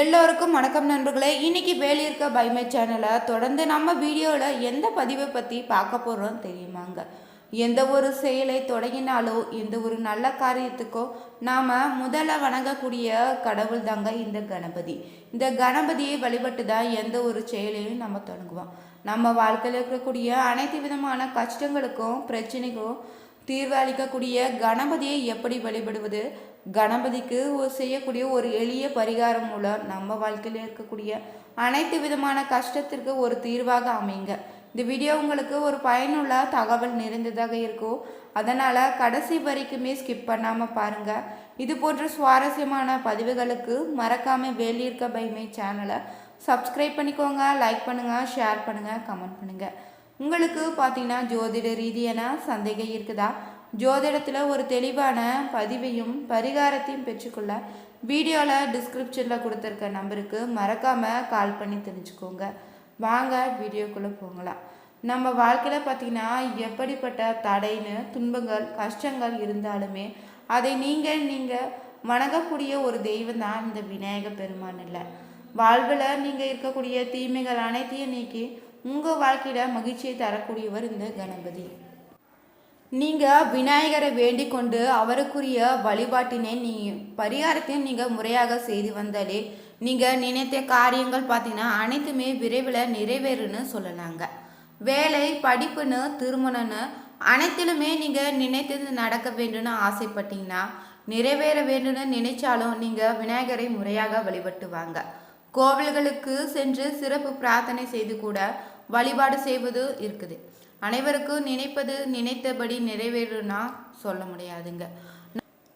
எல்லோருக்கும் வணக்கம் நண்பர்களே. இன்னைக்கு வேலி இருக்க பைமை சேனலை தொடர்ந்து நம்ம வீடியோவில் எந்த பதிவை பற்றி பார்க்க போகிறோம் தெரியுமாங்க? எந்த ஒரு செயலை தொடங்கினாலோ எந்த ஒரு நல்ல காரியத்துக்கோ நாம் முதல்ல வணங்கக்கூடிய கடவுள் தாங்க இந்த கணபதி. இந்த கணபதியை வழிபட்டு தான் எந்த ஒரு செயலையும் நம்ம தொடங்குவோம். நம்ம வாழ்க்கையில் இருக்கக்கூடிய அனைத்து விதமான கஷ்டங்களுக்கும் பிரச்சனைக்கும் தீர்வு அளிக்கக்கூடிய கணபதியை எப்படி வழிபடுவது? கணபதிக்கு செய்யக்கூடிய ஒரு எளிய பரிகாரம் மூலம் நம்ம வாழ்க்கையில் இருக்கக்கூடிய அனைத்து விதமான கஷ்டத்திற்கு ஒரு தீர்வாக அமைங்க. இந்த வீடியோ உங்களுக்கு ஒரு பயனுள்ள தகவல் நிறைந்ததாக இருக்கும். அதனால் கடைசி வரைக்குமே ஸ்கிப் பண்ணாமல் பாருங்கள் இது போன்ற சுவாரஸ்யமான பதிவுகளுக்கு மறக்காமல் வேலியிருக்க பைமை சேனலை சப்ஸ்கிரைப் பண்ணிக்கோங்க லைக் பண்ணுங்கள் ஷேர் பண்ணுங்கள் கமெண்ட் பண்ணுங்கள் உங்களுக்கு பார்த்தீங்கன்னா ஜோதிட ரீதியான சந்தேகம் இருக்குதா? ஜோதிடத்தில் ஒரு தெளிவான பதிவையும் பரிகாரத்தையும் பெற்றுக்கொள்ள வீடியோவில் டிஸ்கிரிப்ஷனில் கொடுத்துருக்க நம்பருக்கு மறக்காமல் கால் பண்ணி தெரிஞ்சுக்கோங்க. வாங்க வீடியோக்குள்ளே போகலாம். நம்ம வாழ்க்கையில் பார்த்திங்கன்னா எப்படிப்பட்ட தடைன்னு துன்பங்கள் கஷ்டங்கள் இருந்தாலுமே அதை நீங்கள் நீங்கள் வணங்கக்கூடிய ஒரு தெய்வம் தான் இந்த விநாயக பெருமான் இல்லை. வாழ்வில் நீங்கள் இருக்கக்கூடிய தீமைகள் அனைத்தையும் நீக்கி உங்கள் வாழ்க்கையில் மகிழ்ச்சியை தரக்கூடியவர் இந்த கணபதி. நீங்கள் விநாயகரை வேண்டிக் கொண்டு அவருக்குரிய வழிபாட்டினை நீ பரிகாரத்தையும் நீங்கள் முறையாக செய்து வந்தாலே நீங்கள் நினைத்த காரியங்கள் பார்த்தீங்கன்னா அனைத்துமே விரைவில் நிறைவேறுன்னு சொல்லலாங்க. வேலை படிப்புன்னு திருமணம்னு அனைத்திலுமே நீங்கள் நினைத்தது நடக்க வேண்டும்னு ஆசைப்பட்டீங்கன்னா நிறைவேற வேண்டும்னு நினைச்சாலும் நீங்கள் விநாயகரை முறையாக வழிபட்டு வாங்க. கோவில்களுக்கு சென்று சிறப்பு பிரார்த்தனை செய்து கூட வழிபாடு செய்வது இருக்குது. அனைவருக்கும் நினைப்பது நினைத்தபடி நிறைவேறுனா சொல்ல முடியாதுங்க.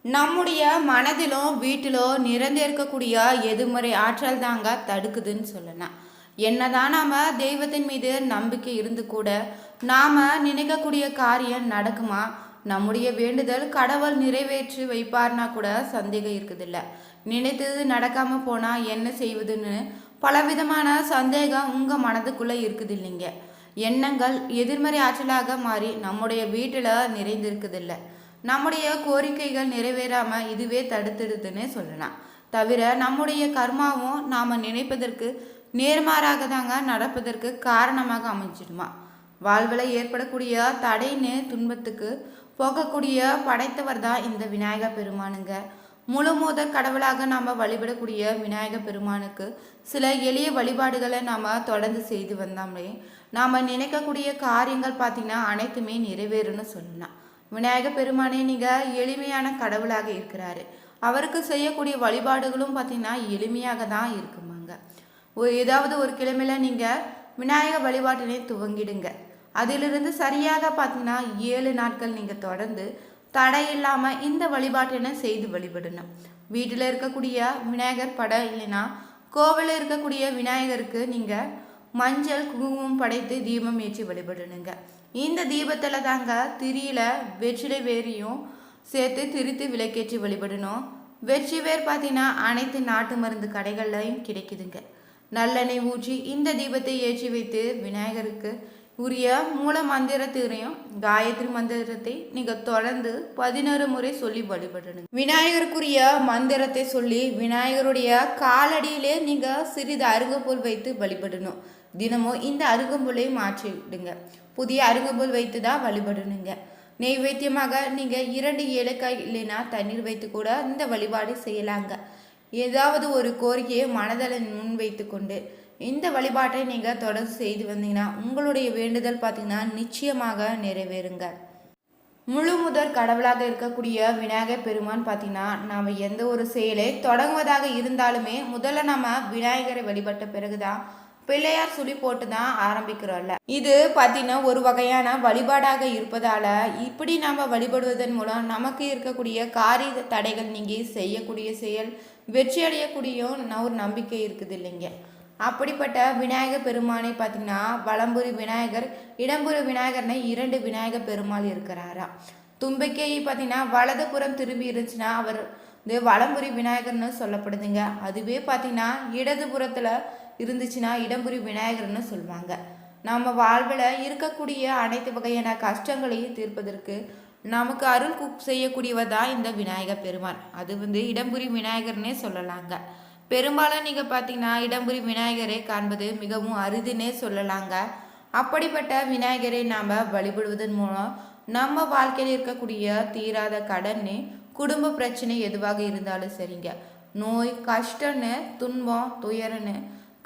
நம்முடைய மனதிலும் வீட்டிலும் நிறைந்து இருக்கக்கூடிய எதிர்மறை ஆற்றல் தாங்க தடுக்குதுன்னு சொல்லலாம். என்னதான் நாம் தெய்வத்தின் மீது நம்பிக்கை இருந்து கூட நாம் நினைக்கக்கூடிய காரியம் நடக்குமா? நம்முடைய வேண்டுதல் கடவுள் நிறைவேற்றி வைப்பார்னா கூட சந்தேகம் இருக்குதில்ல. நினைத்தது நடக்காம போனா என்ன செய்வதுன்னு பலவிதமான சந்தேகம் உங்க மனதுக்குள்ள இருக்குது இல்லைங்க எண்ணங்கள் எதிர்மறை ஆற்றலாக மாறி நம்முடைய வீட்டில் நிறைந்திருக்குதில்ல. நம்முடைய கோரிக்கைகள் நிறைவேறாம இதுவே தடுத்துடுதுன்னு சொல்லலாம். தவிர நம்முடைய கர்மாவும் நாம் நினைப்பதற்கு நேர்மாறாக தாங்க நடப்பதற்கு காரணமாக அமைஞ்சிடுமா? வாழ்வில் ஏற்படக்கூடிய தடைன்னு துன்பத்துக்கு போகக்கூடிய படைத்தவர் தான் இந்த விநாயகர் பெருமானுங்க. முழுமோத கடவுளாக நாம் வழிபடக்கூடிய விநாயக பெருமானுக்கு சில எளிய வழிபாடுகளை நாம் தொடர்ந்து செய்து வந்தோம்லே. நாம் நினைக்கக்கூடிய காரியங்கள் பார்த்திங்கன்னா அனைத்துமே நிறைவேறும்னு சொல்லலாம் விநாயக பெருமானே நீங்கள் எளிமையான கடவுளாக இருக்கிறாரு. அவருக்கு செய்யக்கூடிய வழிபாடுகளும் பார்த்திங்கன்னா எளிமையாக தான் இருக்குமாங்க. ஒரு ஏதாவது ஒரு கிழமையில் நீங்கள் விநாயக வழிபாட்டினை துவங்கிடுங்க. அதிலிருந்து சரியாக பார்த்தீங்கன்னா ஏழு நாட்கள் நீங்கள் தொடர்ந்து தடை இல்லாமல் இந்த வழிபாட்டினை செய்து வழிபடணும்? வீட்டில் இருக்கக்கூடிய விநாயகர் படம் இல்லைன்னா கோவிலில் இருக்கக்கூடிய விநாயகருக்கு நீங்கள் மஞ்சள் குங்குமம் படைத்து தீபம் ஏற்றி வழிபடணுங்க. இந்த தீபத்தில் தாங்க திரியில வெற்றிலை வேரியும் சேர்த்து திரித்து விளக்கேற்றி வழிபடணும். வெற்றி வேர் பார்த்தீங்கன்னா அனைத்து நாட்டு மருந்து கடைகள்லையும் கிடைக்குதுங்க. நல்லெண்ணெய் ஊற்றி இந்த தீபத்தை ஏற்றி வைத்து விநாயகருக்கு உரிய மூல மந்திரத்திலையும் காயத்ரி மந்திரத்தை நீங்கள் தொடர்ந்து பதினோரு முறை சொல்லி வழிபடணும். விநாயகருக்குரிய மந்திரத்தை சொல்லி விநாயகருடைய காலடியிலே நீங்கள் சிறிது அருகம்புல் வைத்து வழிபடணும். தினமும் இந்த அருகம்புலை மாற்றிவிடுங்க புதிய அருகம்புல் வைத்து தான் வழிபடணுங்க. நெய்வேத்தியமாக நீங்கள் இரண்டு ஏலக்காய் இல்லைன்னா தண்ணீர் வைத்து கூட இந்த வழிபாடு செய்யலாங்க. ஏதாவது ஒரு கோரிக்கையை மனதளன் முன் வைத்து கொண்டு இந்த வழிபாட்டை நீங்கள் தொடர்ந்து செய்து வந்தீங்கன்னா உங்களுடைய வேண்டுதல் பார்த்தீங்கன்னா நிச்சயமாக நிறைவேறுங்க. முழு முதற் கடவுளாக இருக்கக்கூடிய விநாயகர் பெருமான் பார்த்தீங்கன்னா நாம் எந்த ஒரு செயலை தொடங்குவதாக இருந்தாலுமே முதல்ல நம்ம விநாயகரை வழிபட்ட பிறகுதான் பிள்ளையார் சுழி போட்டு தான் ஆரம்பிக்கிறோம்ல. இது பார்த்தீங்கன்னா ஒரு வகையான வழிபாடாக இருப்பதால் இப்படி நாம் வழிபடுவதன் மூலம் நமக்கு இருக்கக்கூடிய காரிய தடைகள் நீங்கி செய்யக்கூடிய செயல் வெற்றி அடையக்கூடிய ஒரு நம்பிக்கை இருக்குது இல்லைங்க. அப்படிப்பட்ட விநாயகர் பெருமானை பார்த்தீங்கன்னா வலம்புரி விநாயகர் இடம்புரி விநாயகர்னு இரண்டு விநாயகர் பெருமாள் இருக்கிறாரா? தும்பிக்கை பார்த்தீங்கன்னா வலதுபுறம் திரும்பி இருந்துச்சுன்னா அவர் இந்த வலம்புரி விநாயகர்னு சொல்லப்படுதுங்க. அதுவே பார்த்தீங்கன்னா இடதுபுறத்தில் இருந்துச்சுன்னா இடம்புரி விநாயகர்னு சொல்லுவாங்க நம்ம வாழ்வில் இருக்கக்கூடிய அனைத்து வகையான கஷ்டங்களையும் தீர்ப்பதற்கு நமக்கு அருள் செய்யக்கூடியவர் தான் இந்த விநாயகர் பெருமான் அது வந்து இடம்புரி விநாயகர்னே சொல்லலாங்க. பெரும்பாலும் நீங்கள் பார்த்தீங்கன்னா இடம்புரி விநாயகரை காண்பது மிகவும் அரிதுன்னே சொல்லலாங்க. அப்படிப்பட்ட விநாயகரை நாம் வழிபடுவதன் மூலம் நம்ம வாழ்க்கையில் இருக்கக்கூடிய தீராத கடன் குடும்ப பிரச்சனை எதுவாக இருந்தாலும் சரிங்க. நோய் கஷ்டன்னு துன்பம் துயரன்னு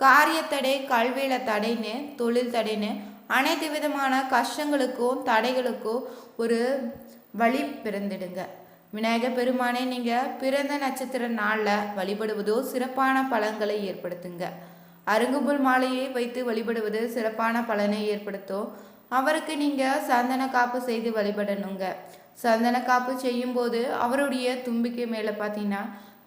காரியத்தடை கல்வியில தடைன்னு தொழில் தடைன்னு அனைத்து விதமான கஷ்டங்களுக்கும் தடைகளுக்கும் ஒரு வழி பிறந்திடுங்க. விநாயக பெருமானை நீங்கள் பிறந்த நட்சத்திர நாளில் வழிபடுவதோ சிறப்பான பலன்களை ஏற்படுத்துங்க. அருங்குபுல் மாலையை வைத்து வழிபடுவது சிறப்பான பலனை ஏற்படுத்தும். அவருக்கு நீங்கள் சந்தன காப்பு செய்து வழிபடணுங்க. சந்தன காப்பு செய்யும்போது அவருடைய தும்பிக்கை மேலே பார்த்தீங்கன்னா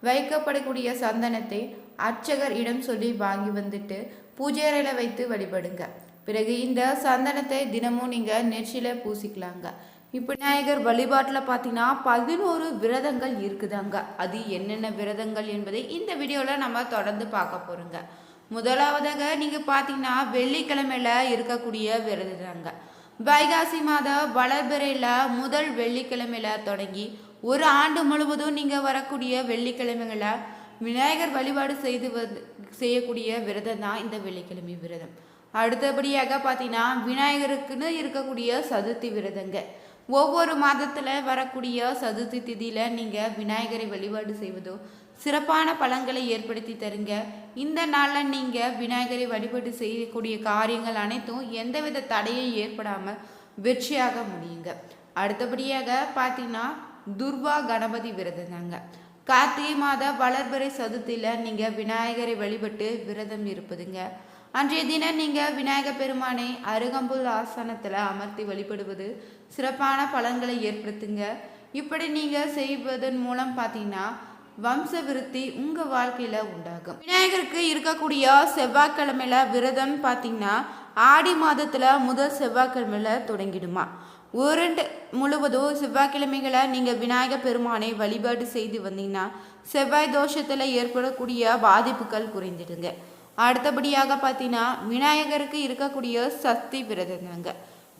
வைக்கப்படக்கூடிய சந்தனத்தை அர்ச்சகர் இடம் சொல்லி வாங்கி வந்துட்டு பூஜை அறையில் வைத்து வழிபடுங்க. பிறகு இந்த சந்தனத்தை தினமும் நீங்கள் நெற்றியில் பூசிக்கலாங்க. இப்போ விநாயகர் வழிபாட்டில் பார்த்தீங்கன்னா பதினோரு விரதங்கள் இருக்குதாங்க. அது என்னென்ன விரதங்கள் என்பதை இந்த வீடியோவில் நம்ம தொடர்ந்து பார்க்க போகிறோங்க முதலாவதாக நீங்கள் பார்த்தீங்கன்னா வெள்ளிக்கிழமையில் இருக்கக்கூடிய விரதங்க வைகாசி மாத வளர்பிறையில் முதல் வெள்ளிக்கிழமையில் தொடங்கி ஒரு ஆண்டு முழுவதும் நீங்கள் வரக்கூடிய வெள்ளிக்கிழமைகளை விநாயகர் வழிபாடு செய்து வந்து செய்யக்கூடிய விரதம் தான் இந்த வெள்ளிக்கிழமை விரதம். அடுத்தபடியாக பார்த்தீங்கன்னா விநாயகருக்குன்னு இருக்கக்கூடிய சதுர்த்தி விரதங்க. ஒவ்வொரு மாதத்தில் வரக்கூடிய சதுர்த்தி திதியில் நீங்கள் விநாயகரை வழிபாடு செய்வதோ சிறப்பான பலன்களை ஏற்படுத்தி தருங்க. இந்த நாளில் நீங்கள் விநாயகரை வழிபாடு செய்யக்கூடிய காரியங்கள் அனைத்தும் எந்தவித தடையும் ஏற்படாமல் வெற்றியாக முடியுங்க. அடுத்தபடியாக பார்த்தீங்கன்னா துர்வா கணபதி விரதம் தாங்க கார்த்திகை மாத வளர்பிறை சதுர்த்தியில் நீங்கள் விநாயகரை வழிபட்டு விரதம் இருப்பதுங்க. அன்றைய தினம் நீங்கள் விநாயக பெருமானை அருகம்புல் ஆசனத்தில் அமர்த்தி வழிபடுவது சிறப்பான பலன்களை ஏற்படுத்துங்க. இப்படி நீங்கள் செய்வதன் மூலம் பார்த்தீங்கன்னா வம்ச விருத்தி உங்கள் வாழ்க்கையில் உண்டாகும். விநாயகருக்கு இருக்கக்கூடிய செவ்வாய்க்கிழமையில விரதம் பார்த்தீங்கன்னா ஆடி மாதத்தில் முதல் செவ்வாய்க்கிழமையில் தொடங்கிடுமா. உருண்டு முழுவதும் செவ்வாய்க்கிழமைகளை நீங்கள் விநாயகர் பெருமானை வழிபாடு செய்து வந்தீங்கன்னா செவ்வாய் தோஷத்தில் ஏற்படக்கூடிய பாதிப்புகள் குறைந்துடுங்க. அடுத்தபடியாக பார்த்தீங்கன்னா விநாயகருக்கு இருக்கக்கூடிய சக்தி விரதங்க.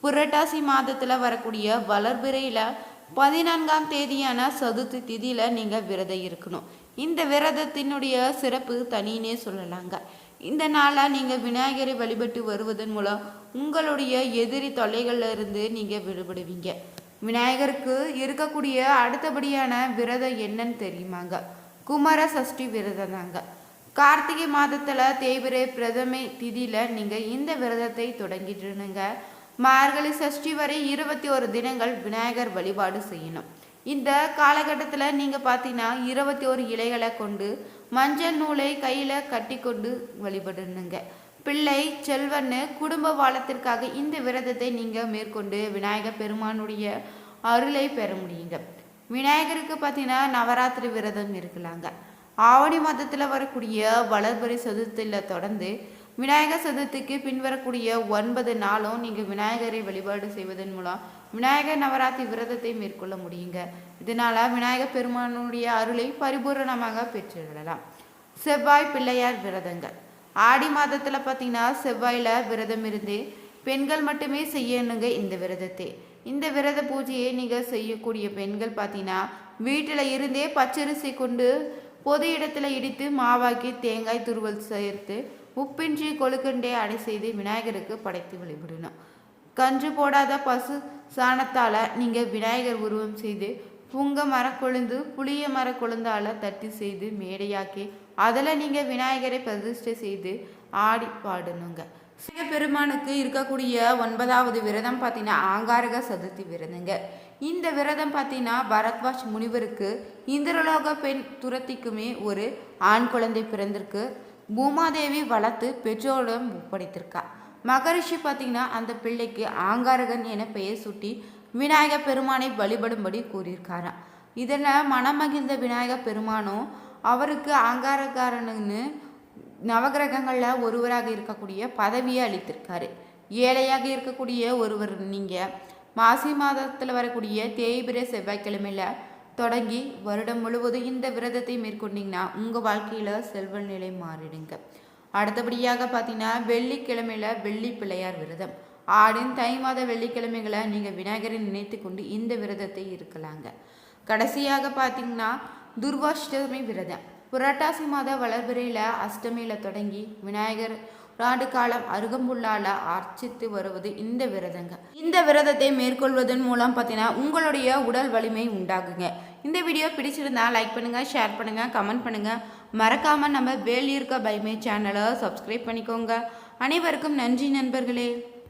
புரட்டாசி மாதத்தில் வரக்கூடிய வளர்பிறையில் பதினான்காம் தேதியான சதுர்த்தி திதியில் நீங்கள் விரதம் இருக்கணும். இந்த விரதத்தினுடைய சிறப்பு தனின்னே சொல்லலாங்க. இந்த நாளாக நீங்கள் விநாயகரை வழிபட்டு வருவதன் மூலம் உங்களுடைய எதிரி தொல்லைகளில் இருந்து நீங்கள் விடுபடுவீங்க. விநாயகருக்கு இருக்கக்கூடிய அடுத்தபடியான விரதம் என்னன்னு தெரியுமாங்க? குமார சஷ்டி விரதம் தாங்க கார்த்திகை மாதத்தில் தேய்பிரை பிரதமை திதியில் நீங்கள் இந்த விரதத்தை தொடங்கிட்டுனுங்க மார்கழி சஷ்டி வரை இருபத்தி ஒரு தினங்கள் விநாயகர் வழிபாடு செய்யணும். இந்த காலகட்டத்தில் நீங்கள் பார்த்தீங்கன்னா இருபத்தி ஒரு இலைகளை கொண்டு மஞ்சள் நூலை கையில் கட்டி கொண்டு வழிபடணுங்க பிள்ளை செல்வன்னு குடும்ப வாழத்திற்காக இந்த விரதத்தை நீங்கள் மேற்கொண்டு விநாயகர் பெருமானுடைய அருளை பெற முடியுங்க. விநாயகருக்கு பார்த்தீங்கன்னா நவராத்திரி விரதம் இருக்கலாங்க. ஆவணி மாதத்தில் வரக்கூடிய வளர்பரி சதுர்த்தியில் தொடர்ந்து விநாயகர் சதுர்த்திக்கு பின்வரக்கூடிய ஒன்பது நாளும் நீங்கள் விநாயகரை வழிபாடு செய்வதன் மூலம் விநாயகர் நவராத்திரி விரதத்தை மேற்கொள்ள முடியுங்க. இதனால் விநாயகர் பெருமானுடைய அருளை பரிபூரணமாக பெற்றுவிடலாம். செவ்வாய் பிள்ளையார் விரதங்கள். ஆடி மாதத்தில் பார்த்தீங்கன்னா செவ்வாயில் விரதம் இருந்து பெண்கள் மட்டுமே செய்யணுங்க இந்த விரதத்தை. இந்த விரத பூஜையை நீங்கள் செய்யக்கூடிய பெண்கள் பார்த்தீங்கன்னா வீட்டில் இருந்தே பச்சரிசி கொண்டு பொது இடத்துல இடித்து மாவாக்கி தேங்காய் துருவல் சேர்த்து உப்பின்றி கொழுக்கண்டே அடை செய்து விநாயகருக்கு படைத்து வழிபடணும். கன்று போடாத பசு சாணத்தால் நீங்கள் விநாயகர் உருவம் செய்து புங்க மரக்கொழுந்து புளிய மரக்கொழுந்தால் தட்டி செய்து மேடையாக்கி அதில் நீங்கள் விநாயகரை பிரதிஷ்டை செய்து ஆடி பாடணுங்க. சிவபெருமானுக்கு இருக்கக்கூடிய ஒன்பதாவது விரதம் பார்த்தீங்கன்னா ஆங்காரக சதுர்த்தி விரதங்க. இந்த விரதம் பார்த்தீங்கன்னா பரத்வாஜ் முனிவருக்கு இந்திரலோக பெண் துரத்திக்குமே ஒரு ஆண் குழந்தை பிறந்திருக்கு. பூமாதேவி வளர்த்து பெற்றோரிடம் ஒப்படைத்திருக்கா. மகரிஷி பார்த்தீங்கன்னா அந்த பிள்ளைக்கு ஆங்காரகன் என பெயர் சூட்டி விநாயகர் பெருமானை வழிபடும்படி கூறியிருக்காராம் இதில் மனமகிழ்ந்த விநாயகர் பெருமானும் அவருக்கு ஆங்காரக்காரனுன்னு நவகிரகங்களில் ஒருவராக இருக்கக்கூடிய பதவியை அளித்திருக்காரு. ஏழையாக இருக்கக்கூடிய ஒருவர் நீங்கள் மாசி மாதத்தில் வரக்கூடிய தேய்பிர செவ்வாய்க்கிழமையில் தொடங்கி வருடம் முழுவதும் இந்த விரதத்தை மேற்கொண்டிங்கன்னா உங்கள் வாழ்க்கையில் செல்வ நிலை மாறிடுங்க. அடுத்தபடியாக பார்த்தீங்கன்னா வெள்ளிக்கிழமையில் வெள்ளி பிள்ளையார் விரதம். ஆடின் தை மாத வெள்ளிக்கிழமைகளை நீங்கள் விநாயகரை நினைத்து கொண்டு இந்த விரதத்தை இருக்கலாங்க. கடைசியாக பார்த்தீங்கன்னா துர்வாஷ்டமி விரதம். புரட்டாசி மாத வளர்பிறையில் அஷ்டமியில் தொடங்கி விநாயகர் ஒரு ஆண்டு காலம் அருகம்புல்லால அர்ச்சித்து வருவது இந்த விரதங்க. இந்த விரதத்தை மேற்கொள்வதன் மூலம் பார்த்தீங்கன்னா உங்களுடைய உடல் வலிமை உண்டாகுங்க. இந்த வீடியோ பிடிச்சிருந்தா லைக் பண்ணுங்க ஷேர் பண்ணுங்க கமெண்ட் பண்ணுங்க. மறக்காம நம்ம வேலியிருக்க பைமே சேனலை சப்ஸ்கிரைப் பண்ணிக்கோங்க. அனைவருக்கும் நன்றி நண்பர்களே.